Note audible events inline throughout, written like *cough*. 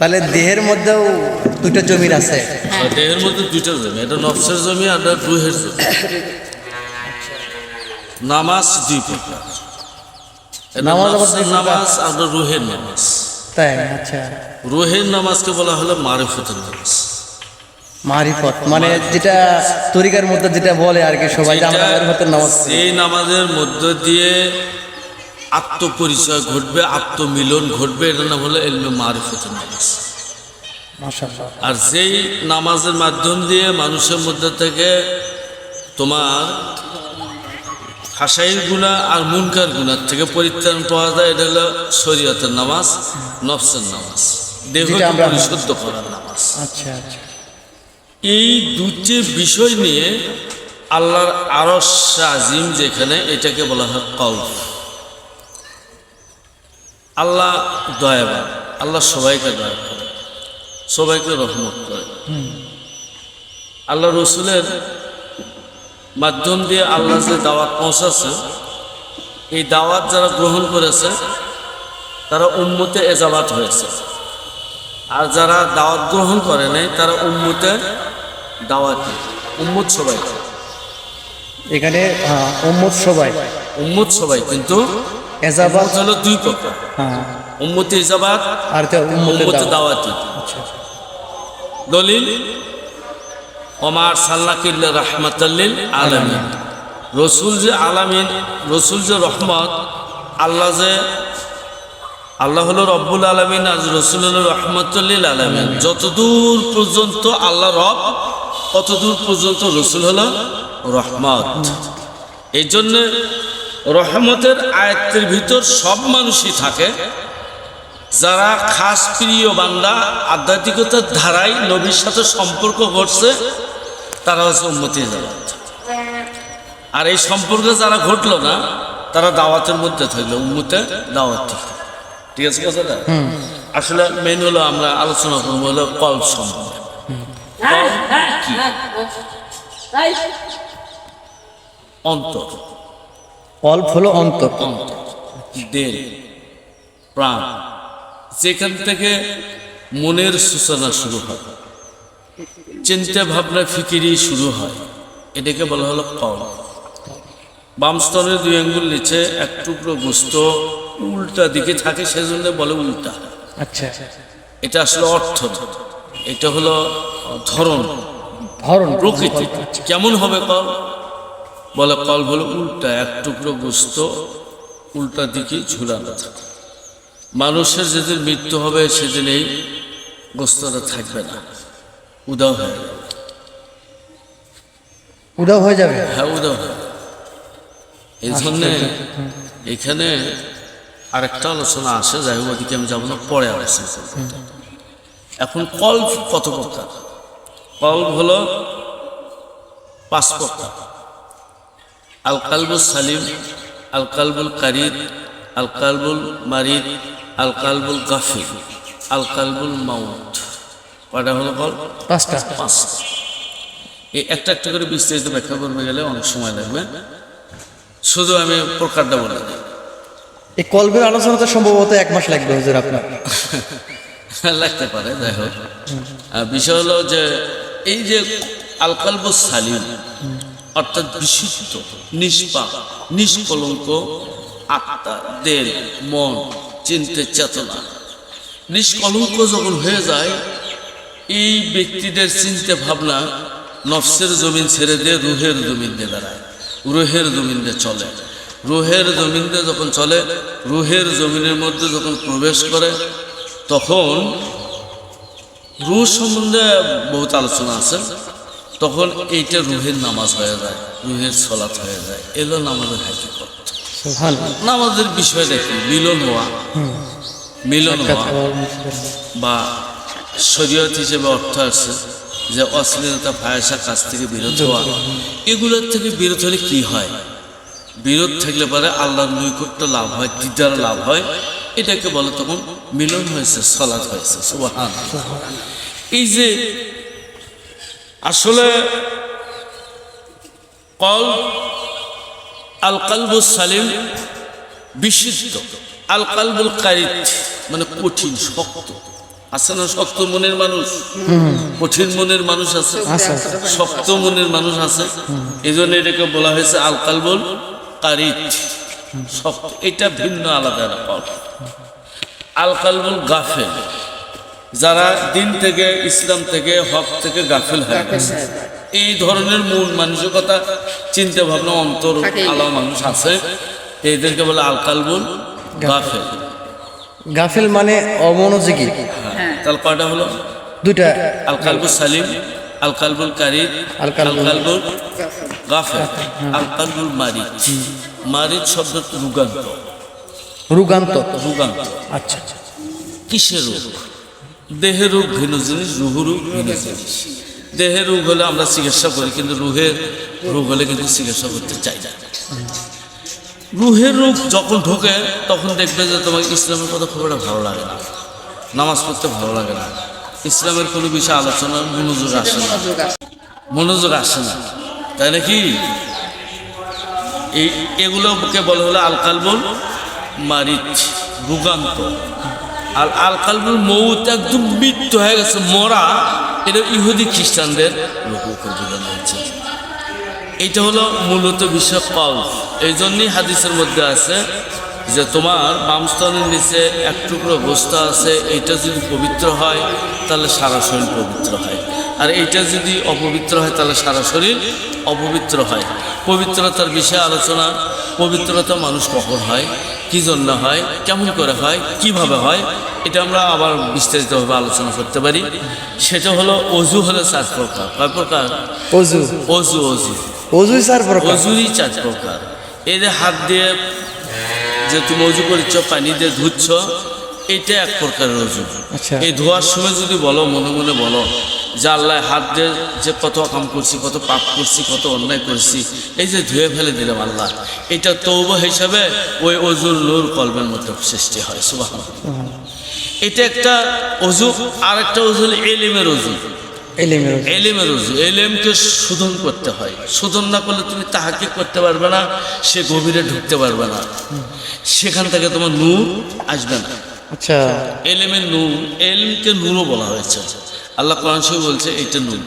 তাহলে দেহের মধ্যেও দুটো জমির আছে। দেহের মধ্যে দুটো জমি এটা নফসের জমি আর এটা রুহের জমি। নামাজ দুই প্রকার। নামাজ? নামাজ আর রুহের নামাজ। তাই আচ্ছা। রুহের নামাজকে বলা হলো মারিফতের নামাজ। মারিফত মানে যেটা তরিকার মধ্যে যেটা বলে আর কি সবাই যে আমরা মারিফতের নামাজ। সেই নামাজের মধ্য দিয়ে আত্মপরিচয় ঘটবে আত্মমিলন ঘটবে এটার নাম হলো এলমে মারিফতের নামাজ। আর সেই নামাজের মাধ্যম দিয়ে মানুষের মধ্যে থেকে তোমার হাসাইর গুণা আর মুনকার গুণার থেকে পরিত্রাণ পাওয়া যায় এটা হলো শরীয়তের নামাজ নফসের নামাজ। আমরা- পরিশুদ্ধ করার নামাজ। আচ্ছা আচ্ছা। এই দুটি বিষয় নিয়ে আল্লাহর আরস আজিম যেখানে এটাকে বলা হয় কল্প আল্লাহ দয়াবান আল্লাহ সবাইকে দয়া করে সবাইকে রহমত করে। আল্লাহ রসুলের মাধ্যম দিয়ে আল্লাহ যে দাওয়াত পৌঁছাচ্ছে এই দাওয়াত যারা গ্রহণ করেছে তারা উম্মতে এজাবাত হয়েছে। আর যারা দাওয়াত গ্রহণ করে নাই তারা উম্মতে দাওয়াতি উম্মত সবাই। এখানে উম্মত সবাই। উম্মত সবাই কিন্তু এজাবাত? হলো দুই প্রকার। হ্যাঁ। উম্মতে ইজাবাত আর উম্মতে দাওয়াত। আচ্ছা। দলিল ওমার সাল্লাকিল্লা রাহমাতাল্লিল আলামিন। রসুল যে আলামিন রসুল যে রহমত আল্লাহ যে আল্লাহ হলো রব্বুল আলমিন আর রসুল হলো রহমতুল্লিল আলমিন। যতদূর পর্যন্ত আল্লাহ রব ততদূর পর্যন্ত রসুল হল রহমত। এই জন্যে রহমতের আয়ত্তের ভিতর সব মানুষই থাকে। যারা খাস প্রিয় বান্দা আধ্যাত্মিকতার ধারায় নবীর সাথে সম্পর্ক ঘটছে তারা হচ্ছে উন্মতি জামাত। আর এই সম্পর্ক যারা ঘটলো না তারা দাওয়াতের মধ্যে থাকল উম্মতে দাওয়াত ঠিক আছে কথাটা? আসলে মেন হলো আমরা আলোচনা করব হলো কল সম্পর্কে কল অন্তর। অল্প হলো অন্তর। দেল প্রাণ। যেখান থেকে মনের সূচনা শুরু হয় চিন্তা ভাবনা ফিকিরি শুরু হয় এটাকে বলা হলো কল। বাম স্তরের দুই আঙ্গুল নিচে এক টুকরো গোস্ত উল্টা দিকে থাকে সেজন্য বলে উল্টা। আচ্ছা। এটা আসলে অর্থ এটা হলো ধরন। ধরন। প্রকৃতি। কেমন হবে কল? বলে কল হলো উল্টা এক টুকরো গোস্ত উল্টা দিকে ঝুলানো থাকে। মানুষের যেদিন মৃত্যু হবে সেদিন এই গোস্তটা থাকবে না। উদাও হয়ে যাবে। উদাও হয়ে যাবে? হ্যাঁ উদাও হয়ে। এই জন্যে এখানে আরেকটা আলোচনা আসে যাই হোক ওদিকে আমি যাব না পরে আলোচনা এখন কল কত প্রকার? কল হলো পাঁচ প্রকার। আল কালবুল সালিম আল কালবুল কারিদ আল কালবুল মারিদ আল কালবুল গাফির আল কালবুল মাউত। কয়টা হলো কল পাঁচটা। পাঁচ এই একটা একটা করে বিস্তারিত ব্যাখ্যা করতে গেলে অনেক সময় লাগবে। শুধু আমি প্রকারটা বলে দিই। এই কলবের আলোচনা তো সম্ভবত এক মাস লাগবে হুজুর আপনার। *laughs* লাগতে পারে যাই হোক। আর বিষয় হলো যে এই যে আলকালবু সালিম অর্থাৎ বিশুদ্ধ, নিষ্পাপ, নিষ্কলঙ্ক আত্মা দেল মন, চিন্তে চেতনা। নিষ্কলঙ্ক যখন হয়ে যায়, এই ব্যক্তিদের চিন্তা ভাবনা নফসের জমিন ছেড়ে দিয়ে রুহের জমিন দিয়ে বেড়ায় রুহের জমিন চলে। রুহের জমিন যখন চলে, রুহের জমিনের মধ্যে যখন প্রবেশ করে, তখন রুহ সম্বন্ধে বহুত আলোচনা আছে। তখন এইটা রুহের নামাজ হয়ে যায় রুহের সলাৎ হয়ে যায়। এলো নামাজের হাকিকত। নামাজের বিষয় দেখি মিলন হওয়া। মিলন হওয়া। বা শরীয়ত হিসেবে অর্থ আছে যে অশ্লীলতা ফায়াসা কাছ থেকে বিরত হওয়া। এগুলোর থেকে বিরত হলে কি হয়? বিরোধ থাকলে পরে আল্লাহর নৈকট্য লাভ হয় দিদার লাভ হয়। এটাকে বলে তখন মিলন হয়েছে সলাৎ হয়েছে। সুবাহান এই যে আসলে কল আল কালবুল সালিম বিশুদ্ধ আল কালবুল কারিত মানে কঠিন শক্ত। আছে না শক্ত মনের মানুষ? কঠিন মনের মানুষ আছে? শক্ত মনের মানুষ আছে? এই জন্য এটাকে বলা হয়েছে আল কালবুল কারিত শক্ত এটা ভিন্ন আলাদা রকম আল কালবুল গাফেল। যারা দিন থেকে ইসলাম থেকে হক থেকে গাফেল হয়ে। গেছে এই ধরনের মূল মানসিকতা চিন্তা ভাবনা অন্তর। আলা মানুষ আছে। এদেরকে বলে আল কালবুল গাফেল। গাফিল মানে অমনোযোগী। হ্যাঁ। তাহলে কয়টা হলো দুইটা। আল কালবুল সালিম আল কালবুল কারিদ আল কালবুল- কালবুল গাফেল আল কালবুল মারিদ। মারিদ শব্দ রুগান্ত। রুগান্ত। রুগান্ত। আচ্ছা আচ্ছা। কিসের রোগ? দেহের রোগ ভিন্ন জিনিস, রুহু রোগ ভিন্ন জিনিস। দেহের রোগ হলে আমরা চিকিৎসা করি, কিন্তু রুহের রোগ হলে কিন্তু চিকিৎসা করতে চাই না। রুহের রোগ যখন ঢোকে, তখন দেখবে যে তোমাকে ইসলামের কথা খুব একটা ভালো লাগে না। নামাজ পড়তে ভালো লাগে না। ইসলামের কোনো বিষয়ে আলোচনার মনোযোগ আসে না। মনোযোগ আসে না। তাই নাকি? এই, এগুলোকে বলা হলো আলকালবুল মারিচ রুগান্ত আর আলকালবুল মৌত একদম মৃত্যু হয়ে গেছে, মরা। এটা ইহুদি খ্রিস্টানদের হয়েছে। এটা হলো মূলত বিষয় কল। এই জন্যই হাদিসের মধ্যে আছে যে তোমার বামস্তনের নিচে এক টুকরো বস্তা আছে এটা যদি পবিত্র হয়, তাহলে সারা শরীর পবিত্র হয়। আর এইটা যদি অপবিত্র হয়, তাহলে সারা শরীর অপবিত্র হয়। পবিত্রতার বিষয়ে আলোচনা, পবিত্রতা মানুষ কখন হয়? কি জন্য হয় কেমন করে হয় কীভাবে হয় এটা আমরা আবার বিস্তারিতভাবে আলোচনা করতে পারি। সেটা হলো অজু হলো চার প্রকার। কয় প্রকার? অজু। অজু অজু। অজুই স্যার প্রকার। অজুরই চার প্রকার। এই যে হাত দিয়ে যে তুমি অজু করছ পানি দিয়ে ধুচ্ছ এটা এক প্রকারের অজু। আচ্ছা। এই ধোয়ার সময় যদি বলো মনে মনে বলো যে আল্লাহ হাত দিয়ে যে কত কাম করছি কত পাপ করছি কত অন্যায় করছি এই যে ধুয়ে ফেলে দিলাম আল্লাহ এটা তৌব হিসাবে ওই অজুর নূর কলবের মধ্যে সৃষ্টি হয় সুবাহ এটা একটা অজু আর একটা অজু। এলিমের অজু। এলিমের অজু। এলেমকে শোধন করতে হয়। শোধন না করলে তুমি তাহাকে করতে পারবে না সে গভীরে ঢুকতে পারবে না। সেখান থেকে তোমার নূর আসবে না। আচ্ছা। এলেমের নূর এলমকে নূরও বলা হয়েছে। আল্লাহ কোরআন শরীফ বলছে এটা নূর।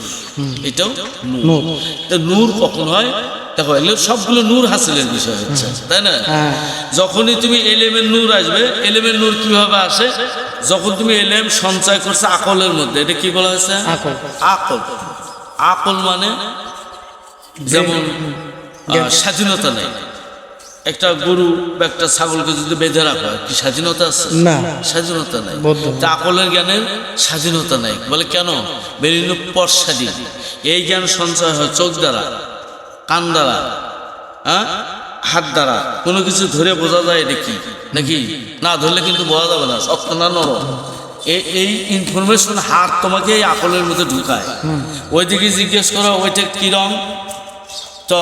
এটাও নূর। তা নূর কখন হয়? দেখো এগুলো সবগুলো নূর হাসিলের বিষয় হচ্ছে তাই না? হ্যাঁ। যখনই তুমি এলেমের নূর আসবে এলেমের নূর কীভাবে আসে? যখন তুমি এলেম সঞ্চয় করছে আকলের মধ্যে এটা কি বলা হয়েছে। আকল। আকল। মানে যেমন স্বাধীনতা নেই। একটা গরু বা একটা ছাগলকে যদি বেঁধে রাখা হয়, কি স্বাধীনতা আছে? না। স্বাধীনতা নাই। তা আকলের জ্ঞানের স্বাধীনতা নাই। বলে কেন? বিভিন্ন পশ্চাদী। এই জ্ঞান সঞ্চয় হয় চোখ দ্বারা কান দ্বারা হ্যাঁ হাত দ্বারা। কোনো কিছু ধরে বোঝা যায় কি? নাকি? না ধরলে কিন্তু বোঝা যাবে না শক্ত না নরম। এই এই ইনফরমেশন হাত তোমাকে এই আকলের মধ্যে ঢুকায়। ওইদিকে জিজ্ঞেস করো ওইটা কিরম তো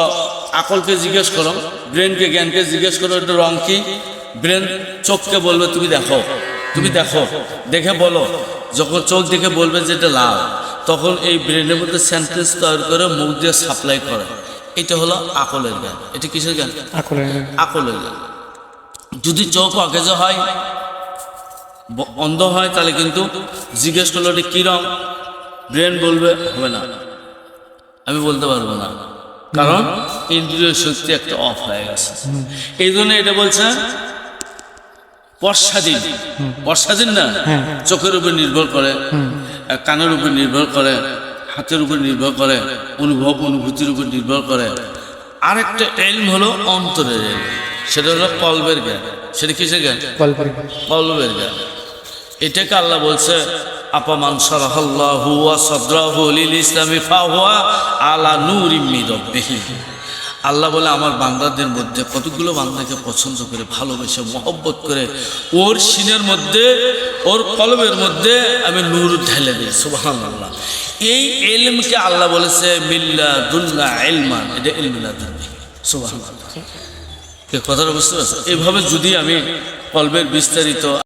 আকলকে জিজ্ঞেস করো ব্রেনকে জ্ঞানকে জিজ্ঞেস করো এটা রং কি? ব্রেন চোখকে বলবে তুমি দেখো তুমি দেখো দেখে বলো। যখন চোখ দেখে বলবে যে এটা লাল তখন এই ব্রেনের মধ্যে সেন্টেন্স তৈরি করে মুখ দিয়ে সাপ্লাই করে। এটা হলো আকলের জ্ঞান। এটা কিসের জ্ঞান? আকলের জ্ঞান। যদি চোখ অকেজ হয় অন্ধ হয় তাহলে কিন্তু জিজ্ঞেস করল এটা কী রং? ব্রেন বলবে হবে না। আমি বলতে পারব না। কারণ ইন্দ্রিয় শক্তি একটা অফ হয়ে গেছে। এই জন্য এটা বলছে বর্ষাদিন বর্ষাদিন না চোখের উপর নির্ভর করে কানের উপর নির্ভর করে হাতের উপর নির্ভর করে অনুভব অনুভূতির উপর নির্ভর করে। আরেকটা এলম হলো অন্তরের এলম। সেটা হলো কলবের জ্ঞান। সেটা কিসের জ্ঞান? কল্পের কলবের জ্ঞান। এটাকে আল্লাহ বলছে আপামান সারাহাল্লাহু হুয়া সাদরাহু ইসলামি ফাহুয়া আলা নূরিম মিন রাব্বিহি। আল্লাহ বলে আমার বান্দাদের মধ্যে কতগুলো বান্দাকে পছন্দ করে ভালোবেসে মহব্বত করে ওর সিনের মধ্যে ওর কলমের মধ্যে আমি নূর ঢেলে দিই। সুবহানাল্লাহ। এই এলমকে আল্লাহ বলেছে মিল্লা দুল্লা এলমান এটা এলমিল্লা এ কথাটা বুঝতে পারছ এভাবে যদি আমি কলবের বিস্তারিত